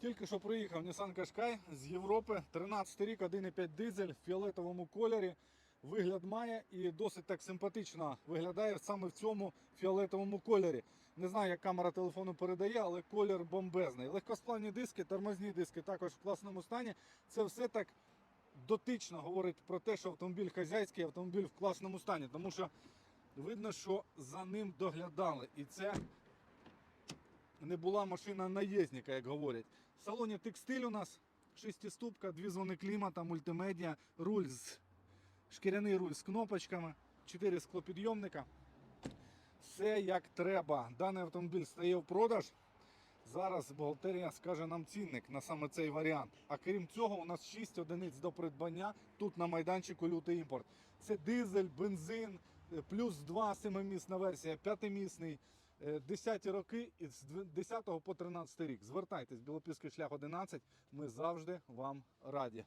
Тільки що приїхав Nissan Qashqai з Європи. 13 рік, 1,5 дизель в фіолетовому кольорі. Вигляд має і досить так симпатично виглядає саме в цьому фіолетовому кольорі. Не знаю, як камера телефону передає, але колір бомбезний. Легкосплавні диски, тормозні диски також в класному стані. Це все так дотично говорить про те, що автомобіль хазяйський, автомобіль в класному стані. Тому що видно, що за ним доглядали. І це не була машина наїзника, як говорять. В салоні текстиль у нас шестиступка, дві зони клімата, мультимедіа, руль з шкіряний руль з кнопочками, чотири склопідйомника. Все як треба. Даний автомобіль стає в продаж. Зараз бухгалтерія скаже нам цінник на саме цей варіант. А крім цього, у нас 6 одиниць до придбання тут на майданчику лютий імпорт. Це дизель, бензин, плюс 2 семимісна версія, п'ятимісний. Е, 10 роки і з дв- 10 по 13 рік. Звертайтесь, Білопільський шлях 11. Ми завжди вам раді.